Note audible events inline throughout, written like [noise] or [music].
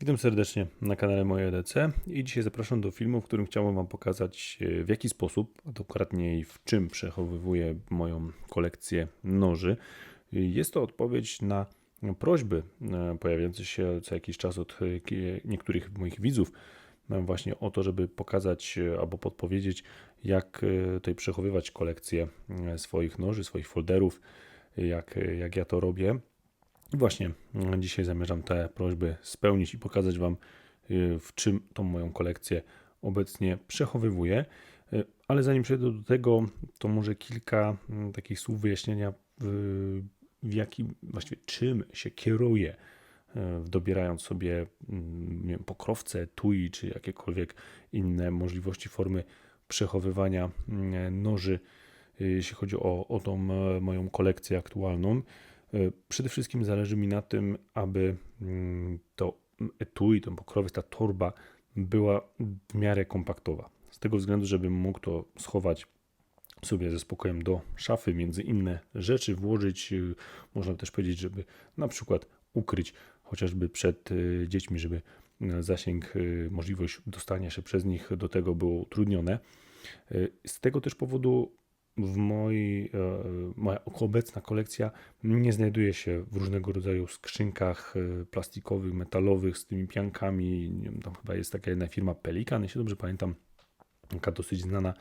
Witam serdecznie na kanale Moje EDC i dzisiaj zapraszam do filmu, w którym chciałbym Wam pokazać e, w jaki sposób, a dokładniej w czym przechowywuję moją kolekcję noży. Jest to odpowiedź na prośby e, pojawiające się co jakiś czas od e, niektórych moich widzów właśnie o to, żeby pokazać albo podpowiedzieć jak tutaj przechowywać kolekcję swoich noży, swoich folderów, jak, jak ja to robię. I właśnie mm, dzisiaj zamierzam te prośby spełnić i pokazać Wam, y, w czym tą moją kolekcję obecnie przechowywuję. Y, Ale zanim przejdę do tego, to może kilka mm, takich słów wyjaśnienia, w, jakim, właściwie czym się kieruję, y, dobierając sobie mm, nie wiem, pokrowce, tui czy jakiekolwiek inne możliwości formy przechowywania noży, jeśli chodzi o, o tą e, moją kolekcję aktualną. E, Przede wszystkim zależy mi na tym, aby mm, to etui, ten pokrowiec, ta torba była w miarę kompaktowa. Z tego względu, żebym mógł to schować sobie ze spokojem do szafy, między inne rzeczy włożyć. y, Można też powiedzieć, żeby na przykład ukryć chociażby przed y, dziećmi, żeby y, zasięg, y, możliwość dostania się przez nich do tego było utrudnione. Y, Z tego też powodu w mojej, e, moja obecna kolekcja nie znajduje się w różnego rodzaju skrzynkach e, plastikowych, metalowych z tymi piankami. Tam chyba jest taka jedna firma Pelikan, jeśli dobrze pamiętam, taka dosyć znana,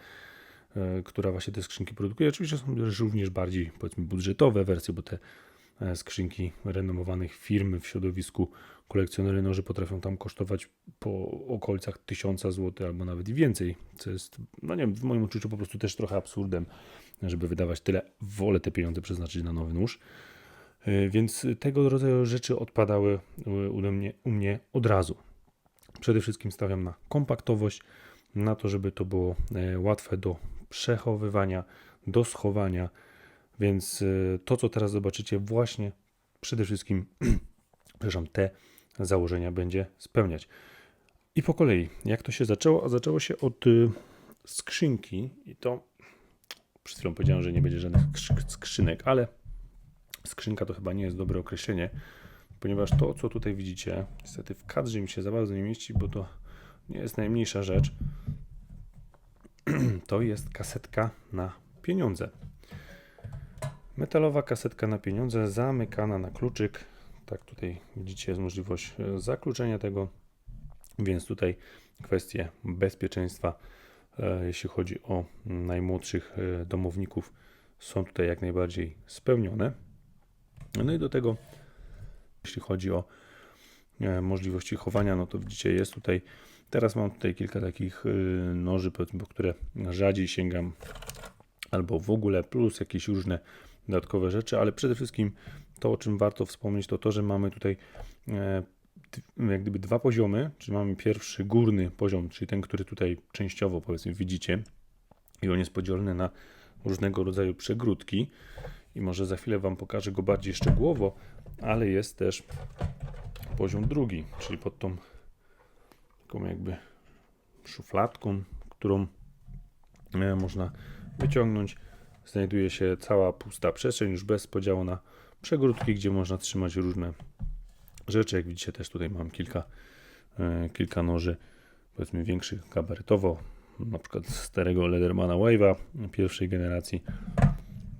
e, która właśnie te skrzynki produkuje. Oczywiście są również bardziej powiedzmy budżetowe wersje, bo te e, skrzynki renomowanych firm w środowisku kolekcjonery noży potrafią tam kosztować po okolicach 1000 zł albo nawet i więcej, co jest, no nie wiem, w moim odczuciu po prostu też trochę absurdem, żeby wydawać tyle. Wolę te pieniądze przeznaczyć na nowy nóż. E, Więc tego rodzaju rzeczy odpadały e, u mnie, u mnie od razu. Przede wszystkim stawiam na kompaktowość, na to, żeby to było e, łatwe do przechowywania, do schowania. Więc e, to, co teraz zobaczycie, właśnie przede wszystkim, [clears throat] przepraszam, te założenia będzie spełniać. I po kolei, jak to się zaczęło? A zaczęło się od y, skrzynki i to przed chwilą powiedziałem, że nie będzie żadnych skrz- skrzynek, ale skrzynka to chyba nie jest dobre określenie, ponieważ to, co tutaj widzicie, niestety w kadrze mi się za bardzo nie mieści, bo to nie jest najmniejsza rzecz. [clears throat] To jest kasetka na pieniądze. Metalowa kasetka na pieniądze zamykana na kluczyk. Tak, tutaj widzicie, jest możliwość e, zakluczenia tego, więc tutaj kwestie bezpieczeństwa, e, jeśli chodzi o najmłodszych e, domowników, są tutaj jak najbardziej spełnione. No i do tego, jeśli chodzi o możliwości chowania, no to widzicie, jest tutaj. Teraz mam tutaj kilka takich noży, po które rzadziej sięgam, albo w ogóle, plus jakieś różne dodatkowe rzeczy, ale przede wszystkim to, o czym warto wspomnieć, to to, że mamy tutaj e, jak gdyby dwa poziomy, czyli mamy pierwszy górny poziom, czyli ten, który tutaj częściowo powiedzmy widzicie i on jest podzielony na różnego rodzaju przegródki i może za chwilę Wam pokażę go bardziej szczegółowo, ale jest też poziom drugi, czyli pod tą taką jakby szufladką, którą e, można wyciągnąć. Znajduje się cała pusta przestrzeń, już bez podziału na przegródki, gdzie można trzymać różne rzeczy. Jak widzicie, też tutaj mam kilka, e, kilka noży, powiedzmy większych gabarytowo, na przykład starego Ledermana Wave'a pierwszej generacji,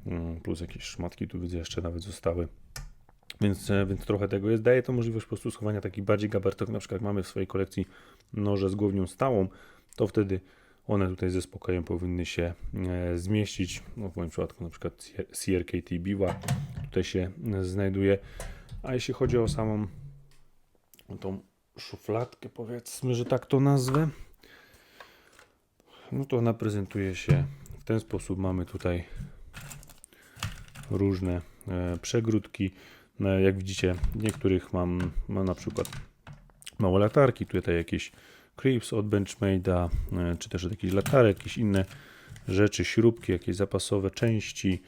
Mm, plus jakieś szmatki tu widzę jeszcze nawet zostały. Więc, e, więc trochę tego jest. Daje to możliwość po prostu schowania takich bardziej gabarytowych, na przykład jak mamy w swojej kolekcji noże z głownią stałą, to wtedy one tutaj ze spokojem powinny się e, zmieścić. No w moim przypadku na przykład CRKT Biła tutaj się e, znajduje. A jeśli chodzi o samą tą szufladkę, powiedzmy, że tak to nazwę, no to ona prezentuje się w ten sposób. Mamy tutaj różne e, przegródki. Jak widzicie, niektórych mam, mam na przykład małe latarki, tutaj jakieś creeps od Benchmade'a, e, czy też od jakichś latarek, jakieś inne rzeczy, śrubki, jakieś zapasowe części.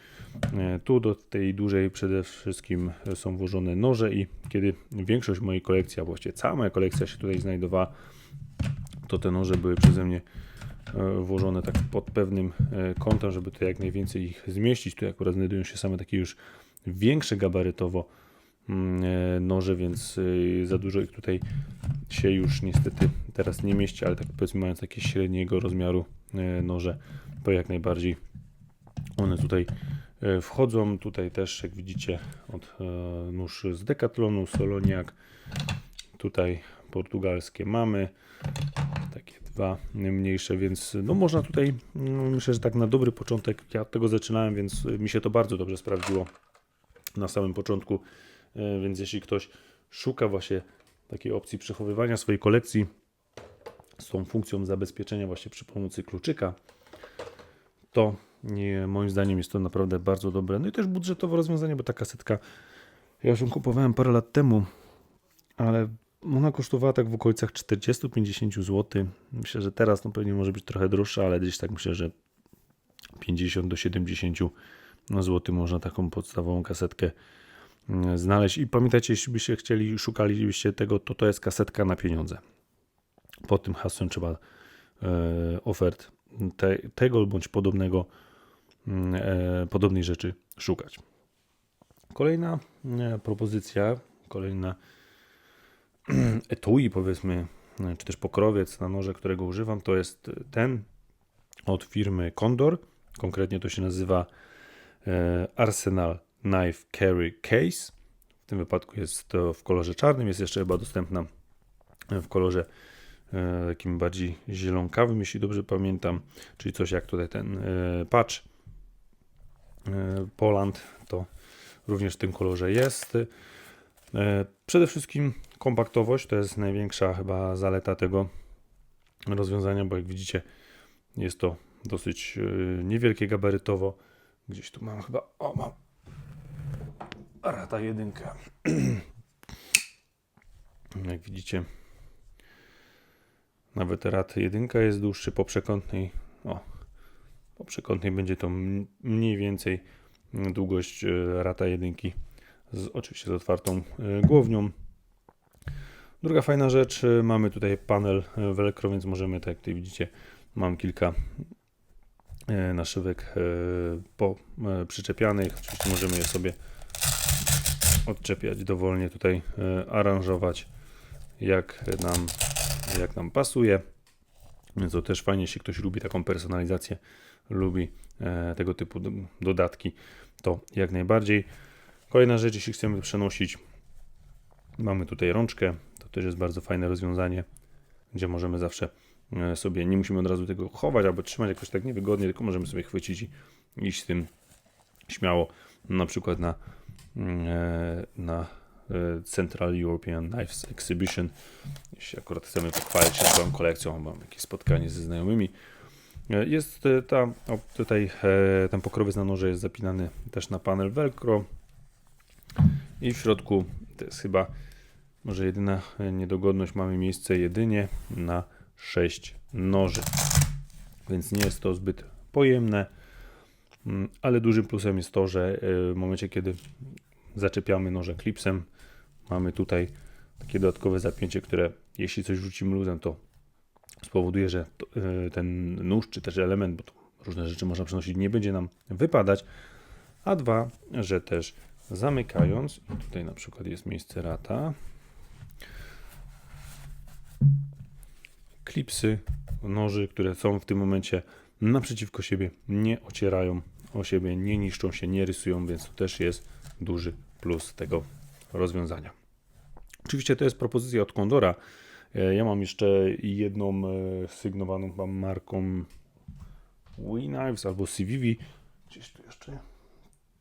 E, Tu do tej dużej przede wszystkim są włożone noże i kiedy większość mojej kolekcji, a właściwie cała moja kolekcja się tutaj znajdowała, to te noże były przeze mnie e, włożone tak pod pewnym kątem, żeby to jak najwięcej ich zmieścić. Tu akurat znajdują się same takie już większe gabarytowo mm, e, noże, więc e, za dużo ich tutaj się już niestety teraz nie mieści, ale tak powiedzmy mając takie średniego rozmiaru e, noże, to jak najbardziej one tutaj e, wchodzą. Tutaj też jak widzicie od nóż z Decathlonu, Soloniak, tutaj portugalskie mamy, takie dwa mniejsze, więc no można tutaj, no myślę, że tak na dobry początek, ja od tego zaczynałem, więc mi się to bardzo dobrze sprawdziło na samym początku, więc jeśli ktoś szuka właśnie takiej opcji przechowywania swojej kolekcji z tą funkcją zabezpieczenia właśnie przy pomocy kluczyka, to nie, moim zdaniem jest to naprawdę bardzo dobre. No i też budżetowe rozwiązanie, bo ta kasetka, ja już ją kupowałem parę lat temu, ale ona kosztowała tak w okolicach 40-50 zł. Myślę, że teraz no pewnie może być trochę droższa, ale gdzieś tak myślę, że 50 do 70 zł można taką podstawową kasetkę znaleźć. I pamiętajcie, jeśli byście chcieli, szukalibyście tego, to to jest kasetka na pieniądze. Pod tym hasłem trzeba e, ofert te, tego bądź podobnego, mm, e, podobnej rzeczy szukać. Kolejna e, propozycja, kolejna [clears throat] etui powiedzmy, czy też pokrowiec na noże, którego używam, to jest ten od firmy Condor. Konkretnie to się nazywa Arsenal Knife Carry Case. W tym wypadku jest to w kolorze czarnym, jest jeszcze chyba dostępna w kolorze e, takim bardziej zielonkawym, jeśli dobrze pamiętam, czyli coś jak tutaj ten e, patch e, Poland, to również w tym kolorze jest. Przede wszystkim kompaktowość to jest największa chyba zaleta tego rozwiązania, bo jak widzicie jest to dosyć niewielkie gabarytowo. Gdzieś tu mam chyba, o mam rata jedynka. [clears throat] jak widzicie nawet rat jedynka jest dłuższy po przekątnej. O, po przekątnej będzie to mniej więcej długość e, rata jedynki, z, oczywiście z otwartą e, głownią. Druga fajna rzecz, e, mamy tutaj panel Velcro, więc możemy, tak jak tutaj widzicie, mam kilka naszywek po przyczepianych. Oczywiście możemy je sobie odczepiać dowolnie, tutaj e, aranżować jak nam, jak nam pasuje. Więc to też fajnie, jeśli ktoś lubi taką personalizację, lubi e, tego typu do, dodatki, to jak najbardziej. Kolejna rzecz, jeśli chcemy przenosić, mamy tutaj rączkę, to też jest bardzo fajne rozwiązanie, gdzie możemy zawsze e, sobie, nie musimy od razu tego chować albo trzymać jakoś tak niewygodnie, tylko możemy sobie chwycić i iść z tym śmiało, na przykład na, na e, Central European Knives Exhibition, jeśli akurat chcemy pochwalić się swoją kolekcją, mam jakieś spotkanie ze znajomymi. E, Jest e, ta, o, tutaj e, ten pokrowiec na noże jest zapinany też na panel Velcro. I w środku to jest chyba może jedyna e, niedogodność, mamy miejsce jedynie na 6 noży, więc nie jest to zbyt pojemne, ale dużym plusem jest to, że e, w momencie kiedy zaczepiamy noże klipsem, mamy tutaj takie dodatkowe zapięcie, które jeśli coś rzucimy luzem, to spowoduje, że e, ten nóż czy też element, bo tu różne rzeczy można przenosić, nie będzie nam wypadać, a dwa, że też zamykając, tutaj na przykład jest miejsce rata, klipsy noży, które są w tym momencie naprzeciwko siebie, nie ocierają o siebie, nie niszczą się, nie rysują, więc to też jest duży plus tego rozwiązania. Oczywiście to jest propozycja od Condora. E, Ja mam jeszcze jedną e, sygnowaną chyba marką WeKnives albo CVV. Gdzieś tu jeszcze.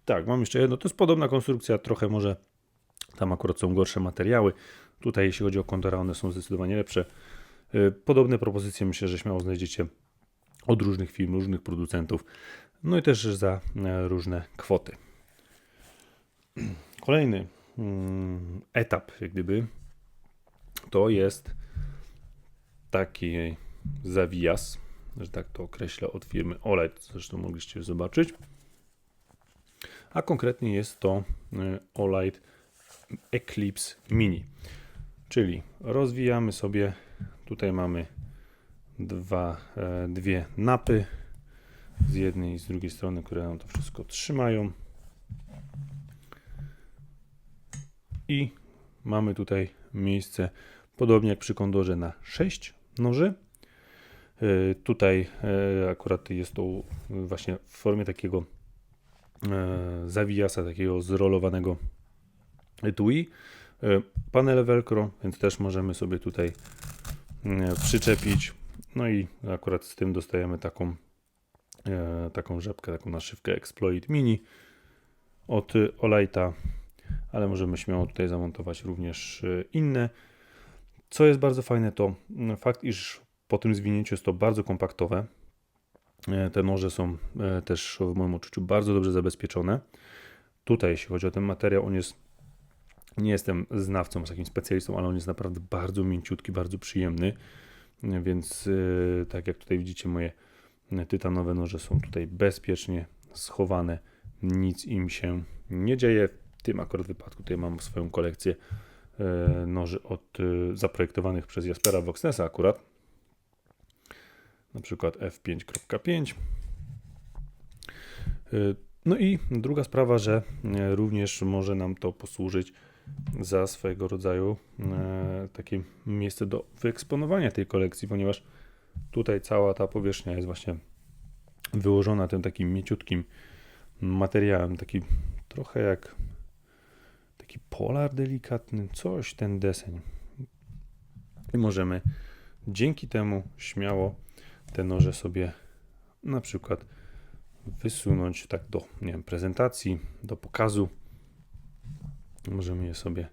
Tak, mam jeszcze jedno. To jest podobna konstrukcja, trochę może tam akurat są gorsze materiały. Tutaj, jeśli chodzi o Condora, one są zdecydowanie lepsze. E, Podobne propozycje myślę, że śmiało znajdziecie od różnych firm, różnych producentów, no i też za e, różne kwoty. Kolejny mm, etap, jak gdyby, to jest taki zawijas, że tak to określę, od firmy OLED, zresztą mogliście zobaczyć. A konkretnie jest to e, OLED Eclipse Mini. Czyli rozwijamy sobie, tutaj mamy dwa, e, dwie napy z jednej i z drugiej strony, które nam to wszystko trzymają. i mamy tutaj miejsce, podobnie jak przy kondorze, na 6 noży. E, Tutaj e, akurat jest to właśnie w formie takiego e, zawijasa, takiego zrolowanego etui. Panele velcro, więc też możemy sobie tutaj przyczepić. No i akurat z tym dostajemy taką, taką rzepkę, taką naszywkę Exploit Mini od e, Olajta, ale możemy śmiało tutaj zamontować również e, inne. Co jest bardzo fajne, to mm, fakt, iż po tym zwinięciu jest to bardzo kompaktowe. E, Te noże są e, też w moim odczuciu bardzo dobrze zabezpieczone. Tutaj, jeśli chodzi o ten materiał, on jest, nie jestem znawcą, takim specjalistą, ale on jest naprawdę bardzo mięciutki, bardzo przyjemny. E, Więc e, tak jak tutaj widzicie, moje e, tytanowe noże są tutaj bezpiecznie schowane. Nic im się nie dzieje. W tym akurat wypadku tutaj mam swoją kolekcję e, noży od, e, zaprojektowanych przez Jaspera Voxnesa akurat. Na przykład F5.5. E, No i druga sprawa, że również może nam to posłużyć za swojego rodzaju takie miejsce do wyeksponowania tej kolekcji, ponieważ tutaj cała ta powierzchnia jest właśnie wyłożona tym takim mięciutkim materiałem, taki trochę jak taki polar delikatny, coś ten deseń. I możemy dzięki temu śmiało te noże sobie na przykład wysunąć tak do nie wiem, prezentacji, do pokazu. Możemy je sobie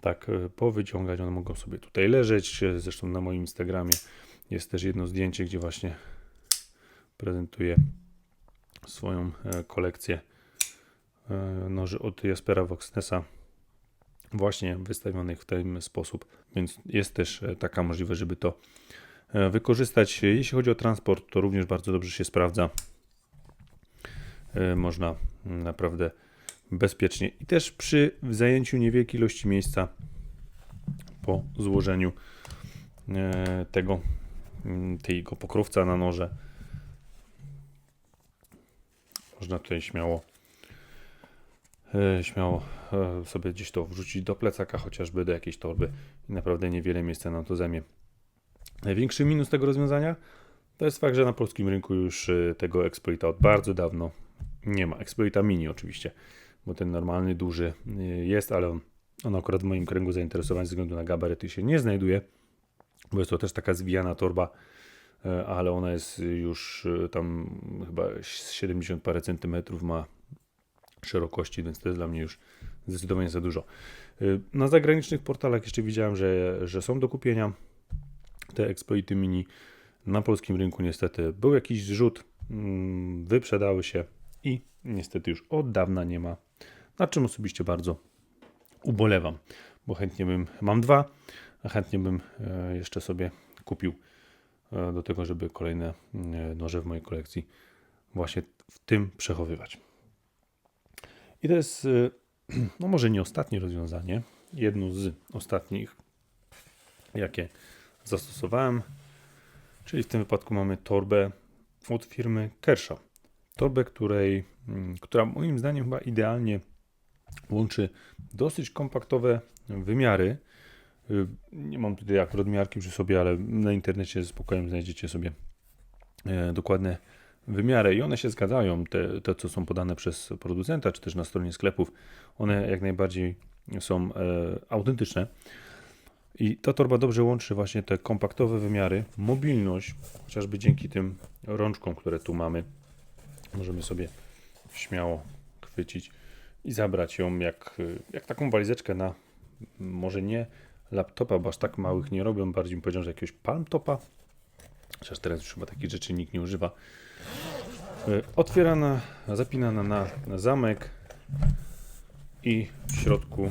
tak e, powyciągać, one mogą sobie tutaj leżeć. Zresztą na moim Instagramie jest też jedno zdjęcie, gdzie właśnie prezentuję swoją e, kolekcję e, noży od Jaspera Voxnesa właśnie wystawionych w ten sposób, więc jest też e, taka możliwość, żeby to wykorzystać. Jeśli chodzi o transport, to również bardzo dobrze się sprawdza. Można naprawdę bezpiecznie i też przy zajęciu niewielkiej ilości miejsca po złożeniu tego mm, tego pokrowca na noże można tutaj śmiało e, śmiało e, sobie gdzieś to wrzucić do plecaka, chociażby do jakiejś torby i naprawdę niewiele miejsca nam to zajmie. Największy minus tego rozwiązania to jest fakt, że na polskim rynku już e, tego Exploita od bardzo dawno nie ma. Exploita Mini oczywiście, bo ten normalny, duży jest, ale on, on akurat w moim kręgu zainteresowań ze względu na gabaryty się nie znajduje, bo jest to też taka zwijana torba, e, ale ona jest już e, tam chyba 70 parę centymetrów ma szerokości, więc to jest dla mnie już zdecydowanie za dużo. Y, Na zagranicznych portalach jeszcze widziałem, że, że są do kupienia te Exploity Mini. Na polskim rynku niestety był jakiś zrzut, mm, wyprzedały się i niestety już od dawna nie ma. Na czym osobiście bardzo ubolewam, bo chętnie bym, mam dwa, chętnie bym e, jeszcze sobie kupił e, do tego, żeby kolejne e, noże w mojej kolekcji właśnie w tym przechowywać. I to jest, [clears throat] no może nie ostatnie rozwiązanie, jedno z ostatnich, jakie zastosowałem, czyli w tym wypadku mamy torbę od firmy Kershaw. Torbę, której, mm, która moim zdaniem chyba idealnie łączy dosyć kompaktowe wymiary. Y, Nie mam tutaj akurat miarki przy sobie, ale na internecie z spokojem znajdziecie sobie e, dokładne wymiary i one się zgadzają, te, te co są podane przez producenta, czy też na stronie sklepów, one jak najbardziej są e, autentyczne. I ta torba dobrze łączy właśnie te kompaktowe wymiary, mobilność, chociażby dzięki tym rączkom, które tu mamy. Możemy sobie śmiało chwycić i zabrać ją jak, jak taką walizeczkę na może nie laptopa, bo aż tak małych nie robią, bardziej bym powiedział, że jakiegoś palm topa. Chociaż teraz już chyba takich rzeczy nikt nie używa. E, Otwierana, zapinana na, na zamek i w środku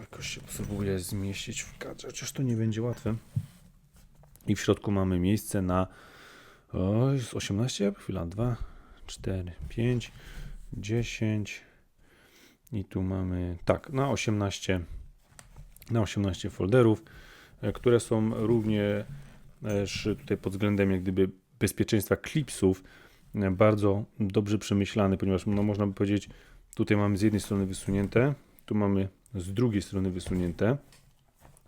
jakoś się spróbuję zmieścić w kadrze, chociaż to nie będzie łatwe. I w środku mamy miejsce na o, jest 18, chwila, 2, 4, 5, 10 i tu mamy, tak, na 18 na 18 folderów, e, które są również tutaj pod względem jak gdyby bezpieczeństwa klipsów e, bardzo dobrze przemyślane, ponieważ no, można by powiedzieć, tutaj mamy z jednej strony wysunięte, Tu mamy z drugiej strony wysunięte.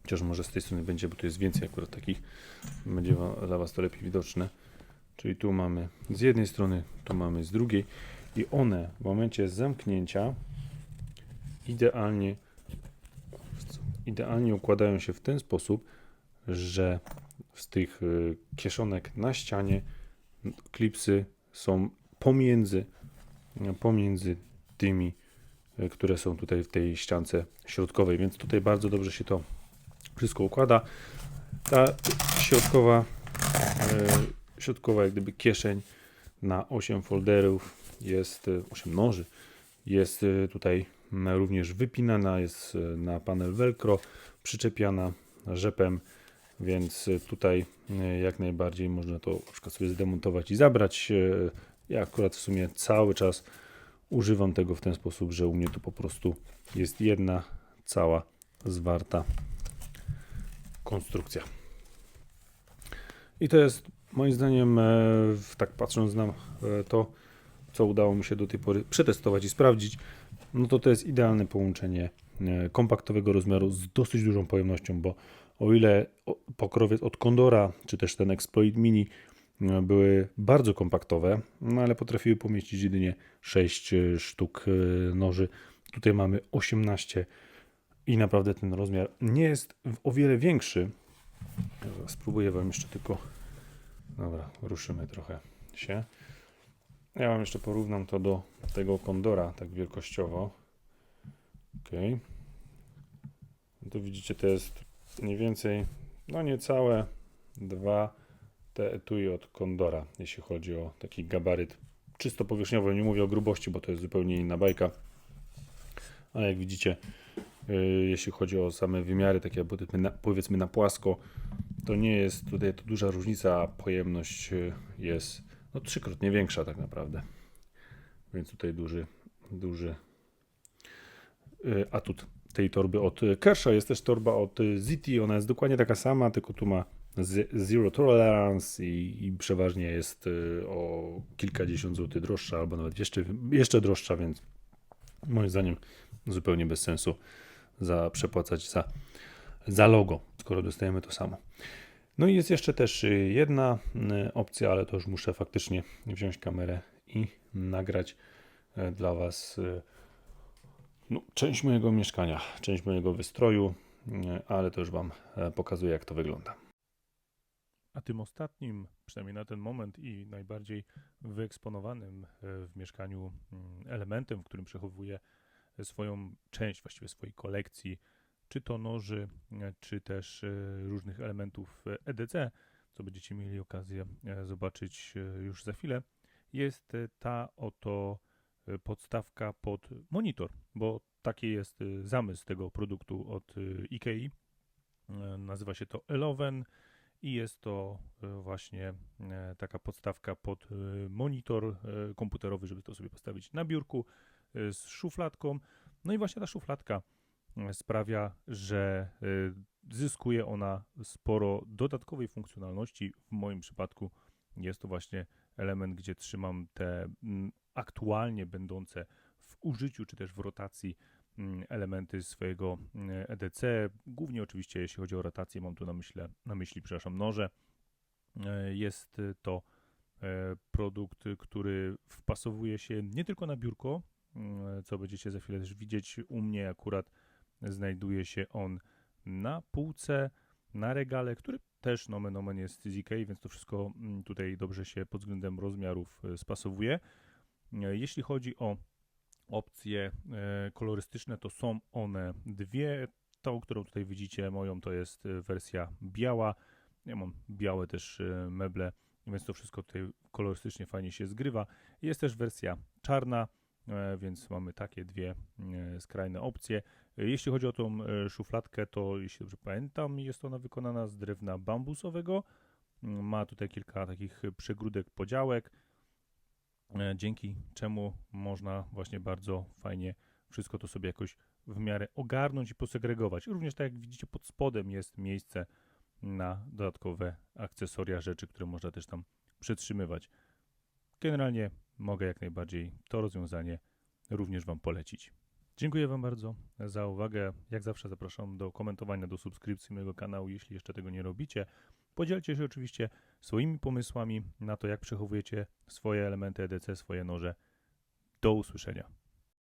Chociaż może z tej strony będzie, bo tu jest więcej akurat takich. Będzie dla Was to lepiej widoczne. Czyli tu mamy z jednej strony, tu mamy z drugiej. I one w momencie zamknięcia idealnie, idealnie układają się w ten sposób, że z tych y, kieszonek na ścianie klipsy są pomiędzy, pomiędzy tymi, y, które są tutaj w tej ściance środkowej, więc tutaj bardzo dobrze się to wszystko układa. Ta środkowa, y, środkowa jak gdyby kieszeń na 8 folderów jest, y, 8 noży, jest tutaj również wypinana, jest y, na panel velcro, przyczepiana rzepem, więc y, tutaj y, jak najbardziej można to na sobie zdemontować i zabrać. Ja akurat w sumie cały czas używam tego w ten sposób, że u mnie to po prostu jest jedna cała zwarta konstrukcja. I to jest moim zdaniem, e, tak patrząc na e, to, co udało mi się do tej pory przetestować i sprawdzić, no to to jest idealne połączenie e, kompaktowego rozmiaru z dosyć dużą pojemnością, bo o ile pokrowiec od Condora, czy też ten Exploit Mini e, były bardzo kompaktowe, no ale potrafiły pomieścić jedynie 6 e, sztuk noży. Tutaj mamy 18 i naprawdę ten rozmiar nie jest o wiele większy. Spróbuję Wam jeszcze tylko. Dobra, ruszymy trochę się. Ja Wam jeszcze porównam to do tego Kondora, tak wielkościowo. Ok. No to widzicie, to jest mniej więcej, no niecałe dwa te etui od Kondora, jeśli chodzi o taki gabaryt czysto powierzchniowy. Nie mówię o grubości, bo to jest zupełnie inna bajka. Ale jak widzicie, yy, jeśli chodzi o same wymiary, takie powiedzmy na, powiedzmy na płasko, to nie jest tutaj to duża różnica, a pojemność yy, jest no, trzykrotnie większa tak naprawdę. Więc tutaj duży, duży yy, atut tej torby od Kershaw. Jest też torba od ZT, ona jest dokładnie taka sama, tylko tu ma zero tolerance i, i przeważnie jest yy, o kilkadziesiąt złotych droższa, albo nawet jeszcze, jeszcze droższa, więc moim zdaniem zupełnie bez sensu za przepłacać za, za logo, skoro dostajemy to samo. No i jest jeszcze też y, jedna y, opcja, ale to już muszę faktycznie wziąć kamerę i nagrać y, dla Was y, no, część mojego mieszkania, część mojego wystroju, ale to już Wam e, pokazuję, jak to wygląda. A tym ostatnim, przynajmniej na ten moment i najbardziej wyeksponowanym e, w mieszkaniu mm, elementem, w którym przechowuję swoją część, właściwie swojej kolekcji, czy to noży, e, czy też e, różnych elementów e, EDC, co będziecie mieli okazję e, zobaczyć e, już za chwilę, jest e, ta oto e, podstawka pod monitor, bo taki jest e, zamysł tego produktu od e, IKEA. E, Nazywa się to Eloven i jest to e, właśnie e, taka podstawka pod e, monitor e, komputerowy, żeby to sobie postawić na biurku e, z szufladką. No i właśnie ta szufladka e, sprawia, że e, zyskuje ona sporo dodatkowej funkcjonalności. W moim przypadku jest to właśnie element, gdzie trzymam te mm, aktualnie będące w użyciu czy też w rotacji mm, elementy swojego mm, EDC. Głównie oczywiście jeśli chodzi o rotację, mam tu na, myśle, na myśli, przepraszam, noże. E, Jest to e, produkt, który wpasowuje się nie tylko na biurko, co będziecie za chwilę też widzieć. U mnie akurat znajduje się on na półce, na regale, który też nomen omen jest z więc to wszystko mm, tutaj dobrze się pod względem rozmiarów e, spasowuje. E, Jeśli chodzi o opcje e, kolorystyczne, to są one dwie. Tą, którą tutaj widzicie, moją to jest wersja biała. Ja mam białe też meble, więc to wszystko tutaj kolorystycznie fajnie się zgrywa. Jest też wersja czarna, więc mamy takie dwie e, skrajne opcje. E, Jeśli chodzi o tą e, szufladkę, to jeśli dobrze pamiętam, jest ona wykonana z drewna bambusowego. Mm, Ma tutaj kilka takich przegródek podziałek, e, dzięki czemu można właśnie bardzo fajnie wszystko to sobie jakoś w miarę ogarnąć i posegregować. Również tak jak widzicie pod spodem jest miejsce na dodatkowe akcesoria, rzeczy, które można też tam przetrzymywać. Generalnie mogę jak najbardziej to rozwiązanie również Wam polecić. Dziękuję Wam bardzo za uwagę. Jak zawsze zapraszam do komentowania, do subskrypcji mojego kanału, jeśli jeszcze tego nie robicie. Podzielcie się oczywiście swoimi pomysłami na to, jak przechowujecie swoje elementy EDC, swoje noże. Do usłyszenia.